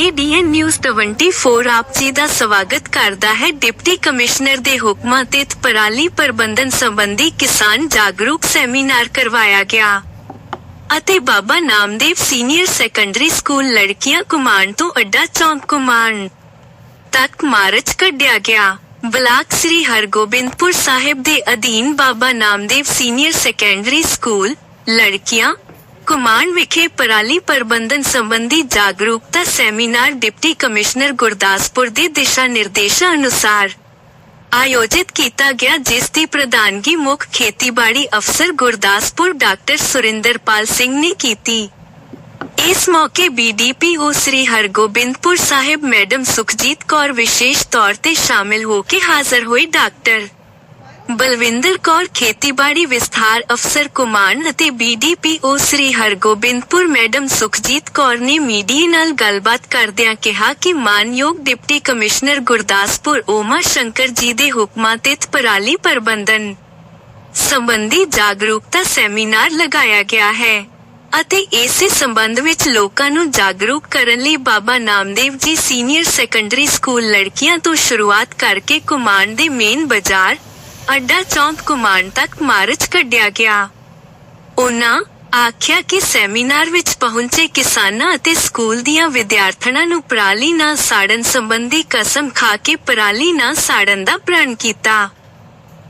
ਏਡੀਐਨ news 24 ਆਪ ਜੀ ਦਾ ਸਵਾਗਤ ਕਰਦਾ ਹੈ ਡਿਪਟੀ ਕਮਿਸ਼ਨਰ ਦੇ ਹੁਕਮਾਂ ਤਹਿਤ ਪਰਾਲੀ ਪ੍ਰਬੰਧਨ ਸੰਬੰਧੀ ਕਿਸਾਨ ਜਾਗਰੂਕ ਸੈਮੀਨਾਰ ਕਰਵਾਇਆ ਗਿਆ। ਅਤੇ Baba Namdev senior secondary school ਲੜਕੀਆਂ ਕੁਮਾਨ ਤੋਂ ਅੱਡਾ ਚੌਂਕ ਕੁਮਾਨ ਤੱਕ ਮਾਰਚ ਕੱਢਿਆ ਗਿਆ। ਬਲਾਕ ਸ੍ਰੀ ਹਰਗੋਬਿੰਦਪੁਰ ਸਾਹਿਬ ਦੇ ਅਧੀਨ Baba Namdev senior secondary school ਲੜਕੀਆਂ ਕੁਮਾਨ ਵਿਖੇ ਪਰਾਲੀ ਪ੍ਰਬੰਧਨ ਸੰਬੰਧੀ ਜਾਗਰੂਕਤਾ ਸੈਮੀਨਾਰ ਡਿਪਟੀ ਕਮਿਸ਼ਨਰ ਗੁਰਦਾਸਪੁਰ ਦੇ ਦਿਸ਼ਾ ਨਿਰਦੇਸ਼ਾਂ ਅਨੁਸਾਰ ਆਯੋਜਿਤ ਕੀਤਾ ਗਿਆ, ਜਿਸ ਦੀ ਪ੍ਰਧਾਨਗੀ ਮੁੱਖ ਖੇਤੀਬਾੜੀ ਅਫਸਰ ਗੁਰਦਾਸਪੁਰ ਡਾਕਟਰ ਸੁਰਿੰਦਰਪਾਲ ਸਿੰਘ ਨੇ ਕੀਤੀ। ਇਸ ਮੌਕੇ ਬੀਡੀਪੀਓ ਸ੍ਰੀ ਹਰਗੋਬਿੰਦਪੁਰ ਸਾਹਿਬ ਮੈਡਮ ਸੁਖਜੀਤ ਕੌਰ ਵਿਸ਼ੇਸ਼ ਤੌਰ ਤੇ ਸ਼ਾਮਿਲ ਹੋ ਕੇ ਹਾਜ਼ਰ ਹੋਈ ਡਾਕਟਰ ਬਲਵਿੰਦਰ ਕੌਰ ਖੇਤੀਬਾੜੀ ਵਿਸਥਾਰ ਅਫਸਰ ਕੁਮਾਨ ਅਤੇ ਬੀਡੀਪੀਓ ਸ੍ਰੀ ਹਰਗੋਬਿੰਦਪੁਰ ਮੈਡਮ ਸੁਖਜੀਤ ਕੌਰ ਨੇ ਮੀਡੀਆ ਨਾਲ ਗੱਲਬਾਤ ਕਰਦਿਆਂ ਕਿਹਾ ਕਿ ਮਾਨਯੋਗ ਡਿਪਟੀ ਕਮਿਸ਼ਨਰ ਗੁਰਦਾਸਪੁਰ ਓਮਾ ਸ਼ੰਕਰ ਜੀ ਦੇ ਹੁਕਮਾਂ ਤਹਿਤ ਪਰਾਲੀ ਪ੍ਰਬੰਧਨ ਸੰਬੰਧੀ ਜਾਗਰੂਕਤਾ ਸੈਮੀਨਾਰ ਲਗਾਇਆ ਗਿਆ ਹੈ ਅਤੇ ਇਸੇ ਸੰਬੰਧ ਵਿੱਚ ਲੋਕਾਂ ਨੂੰ ਜਾਗਰੂਕ ਕਰਨ ਲਈ ਬਾਬਾ Namdev ji senior secondary school ਲੜਕੀਆਂ ਤੋਂ ਸ਼ੁਰੂਆਤ ਕਰਕੇ ਕੁਮਾਨ ਦੇ ਮੇਨ ਬਾਜ਼ਾਰ ਅੱਡਾ ਚੌਂਕ ਕੁਮਾਨ ਤੱਕ ਮਾਰਚ ਕੱਢਿਆ ਗਿਆ। ਉਹਨਾਂ ਆਖਿਆ ਕਿ ਸੈਮੀਨਾਰ ਵਿੱਚ ਪਹੁੰਚੇ ਕਿਸਾਨਾਂ ਅਤੇ ਸਕੂਲ ਦੀਆਂ ਵਿਦਿਆਰਥਣਾਂ ਨੂੰ ਪਰਾਲੀ ਨਾ ਸਾੜਨ ਸੰਬੰਧੀ ਕਸਮ ਖਾ ਕੇ ਪਰਾਲੀ ਨਾ ਸਾੜਨ ਦਾ ਪ੍ਰਣ ਕੀਤਾ।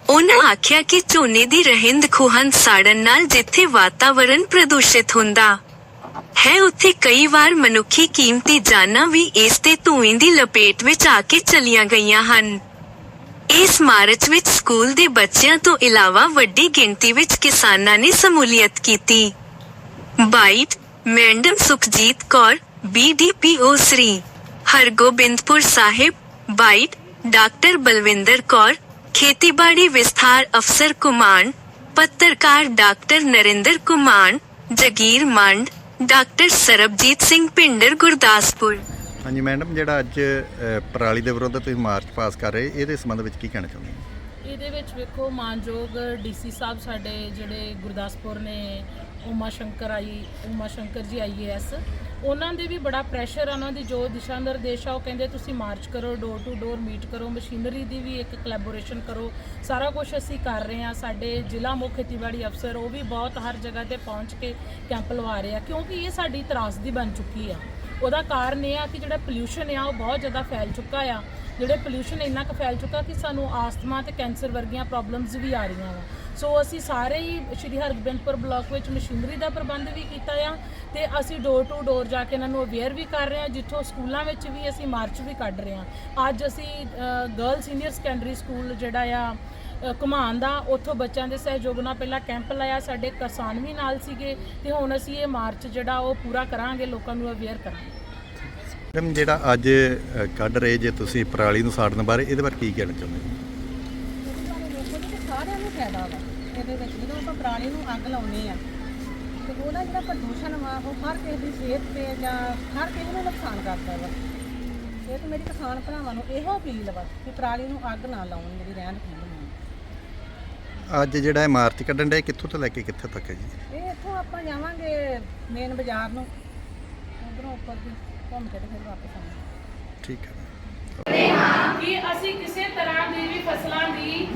ਉਹਨਾਂ ਆਖਿਆ ਕਿ ਝੋਨੇ ਦੀ ਰਹਿੰਦ ਖੂਹੰਦ ਸਾੜਨ ਨਾਲ ਜਿੱਥੇ ਵਾਤਾਵਰਣ ਪ੍ਰਦੂਸ਼ਿਤ ਹੁੰਦਾ, ਹੈ ਉੱਥੇ ਕਈ ਵਾਰ ਮਨੁੱਖੀ ਕੀਮਤੀ ਜਾਨਾਂ ਵੀ ਇਸ ਦੇ ਧੂਏ ਦੀ ਲਪੇਟ ਵਿੱਚ ਆ ਕੇ ਚਲੀਆਂ ਗਈਆਂ ਹਨ। ਇਸ ਮਾਰਚ ਵਿੱਚ ਸਕੂਲ ਦੇ ਬੱਚਿਆਂ ਤੋਂ ਇਲਾਵਾ ਵੱਡੀ ਗਿਣਤੀ ਵਿੱਚ ਕਿਸਾਨਾਂ ਨੇ ਸਮੂਲੀਅਤ ਕੀਤੀ। Byte madam Sukhjeet Kaur BDPO Sri Hargobindpur Sahib. Byte doctor Balwinder Kaur, ਖੇਤੀਬਾੜੀ ਵਿਸਥਾਰ ਅਫਸਰ ਕੁਮਾਨ, ਪੱਤਰਕਾਰ ਡਾਕਟਰ ਨਰਿੰਦਰ ਕੁਮਾਨ, ਜਗੀਰ ਮੰਡ, ਡਾਕਟਰ ਸਰਬਜੀਤ ਸਿੰਘ ਪਿੰਡਰ ਗੁਰਦਾਸਪੁਰ। ਹਾਂਜੀ, ਮੈਡਮ, ਜਿਹੜਾ ਅੱਜ ਪਰਾਲੀ ਦੇ ਵਿਰੁੱਧ ਤੁਸੀਂ ਮਾਰਚ ਪਾਸ ਕਰ ਰਹੇ, ਇਹਦੇ ਸੰਬੰਧ ਵਿੱਚ ਕੀ ਕਹਿਣਾ ਚਾਹੁੰਦੇ ਹੋ? ਇਹਦੇ ਵਿੱਚ ਵੇਖੋ, ਮਾਨਯੋਗ ਡੀਸੀ ਸਾਹਿਬ ਸਾਡੇ ਜਿਹੜੇ ਗੁਰਦਾਸਪੁਰ ਨੇ, ਉਮਾ ਸ਼ੰਕਰ ਆਈ, ਉਮਾ ਸ਼ੰਕਰ ਜੀ ਆਈਏਐਸ ਉਹਨਾਂ ਦੇ ਵੀ ਬੜਾ ਪ੍ਰੈਸ਼ਰ ਆ, ਉਹਨਾਂ ਦੀ ਜੋ ਦਿਸ਼ਾ ਨਿਰਦੇਸ਼ ਆ, ਉਹ ਕਹਿੰਦੇ ਤੁਸੀਂ ਮਾਰਚ ਕਰੋ ਡੋਰ ਟੂ ਡੋਰ ਮੀਟ ਕਰੋ ਮਸ਼ੀਨਰੀ ਦੀ ਵੀ ਇੱਕ ਕੋਲੈਬੋਰੇਸ਼ਨ ਕਰੋ। ਸਾਰਾ ਕੁਝ ਅਸੀਂ ਕਰ ਰਹੇ ਆ ਸਾਡੇ ਜ਼ਿਲ੍ਹਾ ਮੁੱਖ ਖੇਤੀਬਾੜੀ ਅਫਸਰ, ਉਹ ਵੀ ਬਹੁਤ ਹਰ ਜਗ੍ਹਾ ਤੇ ਪਹੁੰਚ ਕੇ ਕੈਂਪ ਲਵਾ ਰਹੇ ਆ, ਕਿਉਂਕਿ ਇਹ ਸਾਡੀ ਤਰਾਸਦੀ ਬਣ ਚੁੱਕੀ ਆ। ਉਹਦਾ ਕਾਰਨ ਇਹ ਆ ਕਿ ਜਿਹੜਾ ਪੋਲਿਊਸ਼ਨ ਆ, ਉਹ ਬਹੁਤ ਜ਼ਿਆਦਾ ਫੈਲ ਚੁੱਕਾ ਆ। ਜਿਹੜੇ ਪੋਲਿਊਸ਼ਨ ਇੰਨਾ ਕੁ ਫੈਲ ਚੁੱਕਾ ਕਿ ਸਾਨੂੰ ਆਸਥਮਾ ਤੇ ਕੈਂਸਰ ਵਰਗੀਆਂ ਪ੍ਰੋਬਲਮਸ ਵੀ ਆ ਰਹੀਆਂ ਵਾ। ਸੋ ਅਸੀਂ ਸਾਰੇ ਹੀ ਸ਼੍ਰੀ ਹਰਗੋਬਿੰਦਪੁਰ ਬਲਾਕ ਵਿੱਚ ਮਸ਼ੀਨਰੀ ਦਾ ਪ੍ਰਬੰਧ ਵੀ ਕੀਤਾ ਆ ਤੇ ਅਸੀਂ ਡੋਰ ਟੂ ਡੋਰ ਜਾ ਕੇ ਇਹਨਾਂ ਨੂੰ ਅਵੇਅਰ ਵੀ ਕਰ ਰਹੇ ਹਾਂ ਜਿੱਥੋਂ ਸਕੂਲਾਂ ਵਿੱਚ ਵੀ ਅਸੀਂ ਮਾਰਚ ਵੀ ਕੱਢ ਰਹੇ ਹਾਂ। ਅੱਜ ਅਸੀਂ ਗਰਲ ਸੀਨੀਅਰ ਸੈਕੰਡਰੀ ਸਕੂਲ ਜਿਹੜਾ ਆ ਅ, ਦਾ ਉੱਥੋਂ ਬੱਚਿਆਂ ਦੇ ਸਹਿਯੋਗ ਨਾਲ ਪਹਿਲਾਂ ਕੈਂਪ ਲਾਇਆ ਸਾਡੇ ਕਿਸਾਨ ਵੀ ਨਾਲ ਸੀਗੇ ਤੇ ਹੁਣ ਅਸੀਂ ਇਹ ਮਾਰਚ ਜਿਹੜਾ ਉਹ ਪੂਰਾ ਕਰਾਂਗੇ ਲੋਕਾਂ ਨੂੰ ਅਵੇਅਰ ਕਰਾਂਗੇ। ਮੈਡਮ ਜਿਹੜਾ ਅੱਜ ਕੱਢ ਰਹੇ ਜੇ ਤੁਸੀਂ ਪਰਾਲੀ ਨੂੰ ਸਾੜਨ ਬਾਰੇ ਇਹਦੇ ਬਾਰੇ ਕੀ ਕਹਿਣਾ ਚਾਹੁੰਦੇ ਹੋ? ਜੀ ਸਾਰਿਆਂ ਨੂੰ ਫਾਇਦਾ ਵਾ ਇਹਦੇ ਵਿੱਚ ਜਦੋਂ ਆਪਾਂ ਪਰਾਲੀ ਨੂੰ ਅੱਗ ਲਾਉਨੇ ਆ ਤੇ ਉਹਦਾ ਜਿਹੜਾ ਪ੍ਰਦੂਸ਼ਣ ਵਾ ਉਹ ਹਰ ਕਿਸੇ ਦੀ ਸਿਹਤ ਤੇ ਜਾਂ ਹਰ ਕਿਸੇ ਨੂੰ ਨੁਕਸਾਨ ਕਰਦਾ ਵਾ। ਇਹ ਤੇ ਮੇਰੀ ਕਿਸਾਨ ਭਰਾਵਾਂ ਨੂੰ ਇਹੋ ਅਪੀਲ ਵਾ ਕਿ ਪਰਾਲੀ ਨੂੰ ਅੱਗ ਨਾ ਲਾਉਣ ਜਿਹੜੀ ਰਹਿਣ ਨੂੰ ਅੱਜ ਜਿਹੜਾ ਇਹ ਮਾਰਚ ਕੱਢਣ ਦੇ ਕਿੱਥੋਂ ਤੋਂ ਲੈ ਕੇ ਕਿੱਥੇ ਤੱਕ ਹੈ ਜੀ? ਇਹ ਇੱਥੋਂ ਆਪਾਂ ਜਾਵਾਂਗੇ ਮੇਨ ਬਾਜ਼ਾਰ ਨੂੰ। ਉਧਰੋਂ ਉੱਪਰ ਦੀ ਘੁੰਮ ਕੇ ਤੇ ਫਿਰ ਵਾਪਸ ਆਵਾਂਗੇ। ਠੀਕ ਹੈ। ਕਿ ਅਸੀਂ ਕਿਸੇ ਤਰ੍ਹਾਂ ਦੀ ਵੀ ਫਸਲਾਂ ਦੀ